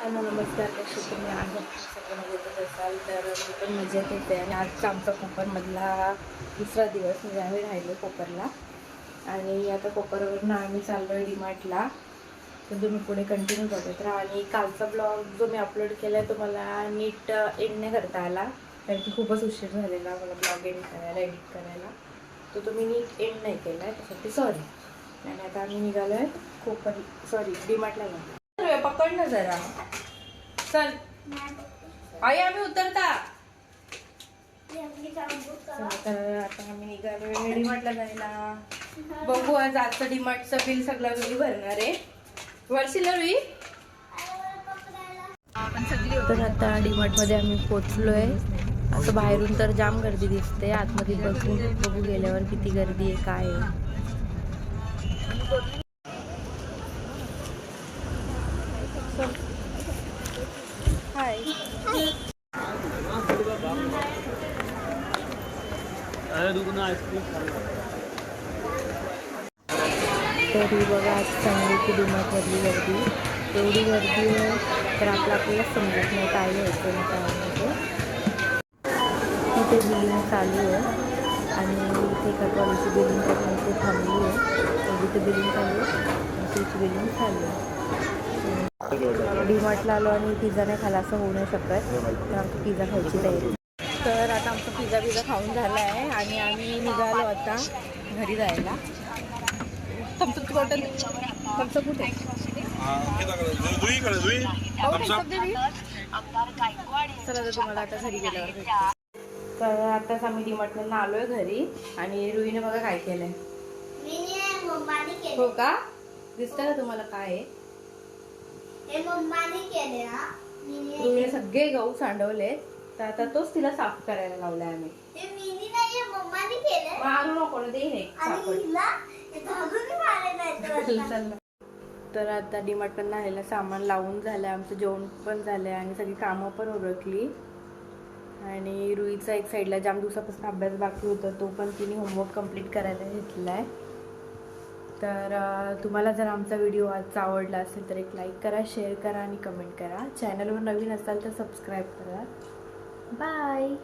Hello नमस्कार. कशी तुम्ही आज मजेतच असाल तर मी पण मजेत येते आणि आजचा आमचा कोपरमधला दुसरा दिवस म्हणजे आम्ही राहिलो कोपरला आणि आता कोपरवरून आम्ही चाललो आहे डीमार्टला. तर तुम्ही पुढे कंटिन्यू करत राहा. आणि कालचा ब्लॉग जो मी अपलोड केला आहे तो मला नीट एंड नाही करता आला. कारण की खूपच उशीर झालेला मला ब्लॉग एंड करायला एडिट करायला. तो तुम्ही नीट एंड नाही केला आहे त्यासाठी सॉरी आणि आता आम्ही निघालो आहे कोपर सॉरी डीमार्टला जाऊ पकड ना जरा. चल. आई आम्ही उतरता. आता आम्ही निघालो डीमार्टला जायला. बघू आज आजचं डीमार्टचं बिल सगळं रुई भरणार आहे. वर्षीला रुई? तर आता डीमार्टमध्ये आम्ही पोचलोय. असं बाहेरून तर जाम गर्दी दिसते. आतमध्ये बघू बघू गेल्यावर किती गर्दी आहे काय आहे. तरी बघा आज चांगली की डीमार्टमधली गर्दी. एवढी गर्दी आहे तर आपलं आपल्याला समजत नाही काय घ्यायचं ना त्यामध्ये तिथे बिलिंग चालू आहे आणि इथे एका कॉलेजची बिलिंग करून इथे थांबली आहे. तर तिथे बिलिंग चालू आहे तिची बिलिंग चालू आहे. डीमार्टला आलो आणि पिझ्झा नाही खाला असं होऊ नाही शकत. तर आमची पिझ्झा खायची तयारी तर आता आमचा पिझ्झा पिझ्झा खाऊन झाला आहे आणि आम्ही निघालो आता घरी जायला. कुठे? मी. चला तर तुम्हाला आता घरी गेल्यावर भेटते. तर आताच आम्ही डीमार्टमधून आलोय घरी आणि रुईने बघा काय केलंय. हे हो का? दिसतं का तुम्हाला काय हे हा. रुईने सगळे गहू सांडवले तर आता तोच तिला साफ करायला लावलाय आम्ही. मारू नको सापड तर आता डीमार्ट पण आलेलं सामान लावून झालंय आमचं जेवण पण झालंय आणि सगळी कामं पण उरकली आणि रुईचा एक साईडला जाम दिवसापासून अभ्यास बाकी होता तो पण तिने होमवर्क कंप्लीट करायला घेतला आहे तर तुम्हाला जर आमचा व्हिडिओ आजचा आवडला असेल तर एक लाईक करा शेअर करा आणि कमेंट करा. चॅनलवर नवीन असाल तर सबस्क्राईब करा. Bye.